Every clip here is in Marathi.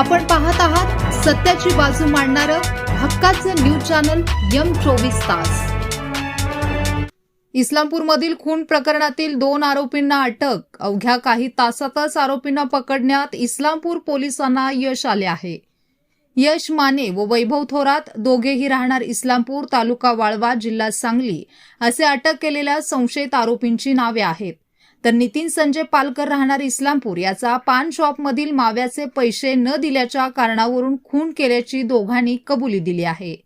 आपण पाहत आहात सत्याची बाजू मांडणारं हक्काचं न्यूज चॅनल यम चोवीस तास. इस्लामपूरमधील खून प्रकरणातील दोन आरोपींना अटक. अवघ्या काही तासातच आरोपींना पकडण्यात इस्लामपूर पोलिसांना यश आले आहे. यश माने व वैभव थोरात दोघेही राहणार इस्लामपूर तालुका वाळवा जिल्हा सांगली असे अटक केलेल्या संशयित आरोपींची नावे आहेत. तर नितीन संजय पालकर राहणार इस्लामपूर याचा पान शॉपमधील माव्याचे पैसे न दिल्याच्या कारणावरून खून केल्याची दोघांनी कबुली दिली आहे.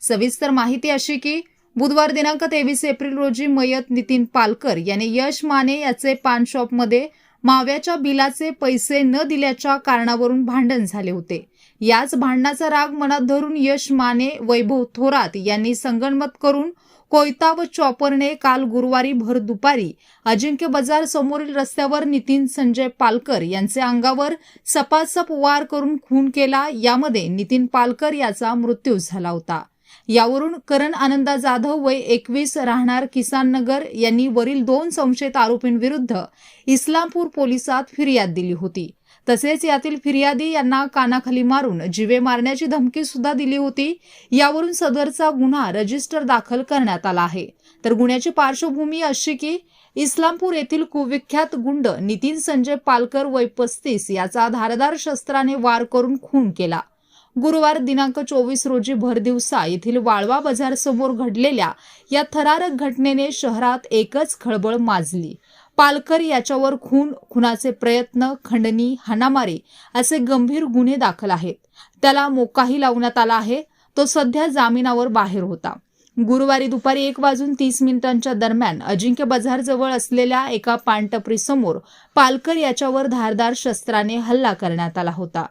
सविस्तर माहिती अशी की बुधवार दिनांक तेवीस एप्रिल रोजी मयत नितीन पालकर याने यश माने याचे पान शॉपमध्ये माव्याच्या बिलाचे पैसे न दिल्याच्या कारणावरून भांडण झाले होते. याच भांडणाचा राग मनात धरून यश माने वैभव थोरात यांनी संगणमत करून कोयता व चॉपरने काल गुरुवारी भर दुपारी अजिंक्य बाजार समोरील रस्त्यावर नितीन संजय पालकर यांचे अंगावर सपासप वार करून खून केला. यामध्ये नितीन पालकर याचा मृत्यू झाला होता. यावरून करण आनंदा जाधव वय एकवीस राहणार किसान नगर यांनी वरील दोन संशयित आरोपींविरुद्ध इस्लामपूर पोलिसात फिर्याद दिली होती. तसेच यातील फिर्यादी यांना कानाखाली मारून जिवे मारण्याची धमकी सुद्धा दिली होती. यावरून सदरचा गुन्हा रजिस्टर दाखल करण्यात आला आहे. तर गुन्ह्याची पार्श्वभूमी अशी की इस्लामपूर येथील कुविख्यात गुंड नितीन संजय पालकर वय पस्तीस याचा धारदार शस्त्राने वार करून खून केला. गुरुवार दिनांक चोवीस रोजी भरदिवसा येथील वाळवा बाजार समोर घडलेल्या या थरारक घटनेने शहरात एकच खळबळ माजली. पालकर याच्यावर खून खुनाचे प्रयत्न खंडणी हाणामारी असे गंभीर गुन्हे दाखल आहेत. त्याला मोकाही लावण्यात आला आहे. तो सध्या जामिनावर बाहेर होता. गुरुवारी दुपारी एक वाजून तीस मिनिटांच्या दरम्यान अजिंक्य बाजार जवळ असलेल्या एका पानटपरी समोर पालकर याच्यावर धारदार शस्त्राने हल्ला करण्यात आला होता.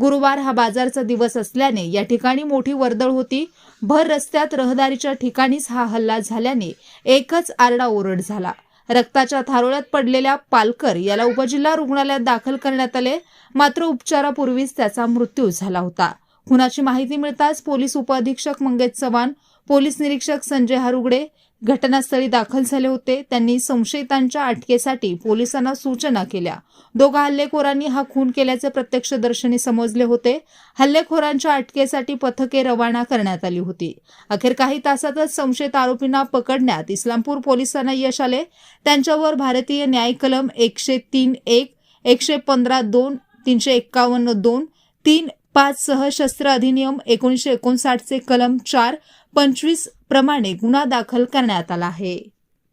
गुरुवार हा बाजारचा दिवस असल्याने या ठिकाणी मोठी वर्दळ होती. भर रस्त्यात रहदारीच्या ठिकाणीच हा हल्ला झाल्याने एकच आरडाओरड झाला. रक्ताच्या थारोळ्यात पडलेल्या पालकर याला उपजिल्हा रुग्णालयात दाखल करण्यात आले. मात्र उपचारापूर्वीच त्याचा मृत्यू झाला होता. खुनाची माहिती मिळताच पोलीस उपअधीक्षक मंगेश चव्हाण पोलीस निरीक्षक संजय हरुगडे घटनास्थळी दाखल झाले होते. त्यांनी संशयितांच्या अटकेसाठी पोलिसांना सूचना केल्या. दोघा हल्लेखोरांनी हा खून केल्याचे प्रत्यक्षदर्शनी समजले होते. हल्लेखोरांच्या अटकेसाठी पथके रवाना करण्यात आली होती. अखेर काही तासातच संशयित आरोपींना पकडण्यात इस्लामपूर पोलिसांना यश आले. त्यांच्यावर भारतीय न्याय कलम एकशे तीन एक एकशे पंधरा दोन तीनशे एक्कावन्न दोन तीन पाच सह शस्त्र अधिनियम एकोणीसशे एकोणसाठचे कलम चार पंचवीस प्रमाणे गुन्हा दाखल करण्यात आला आहे.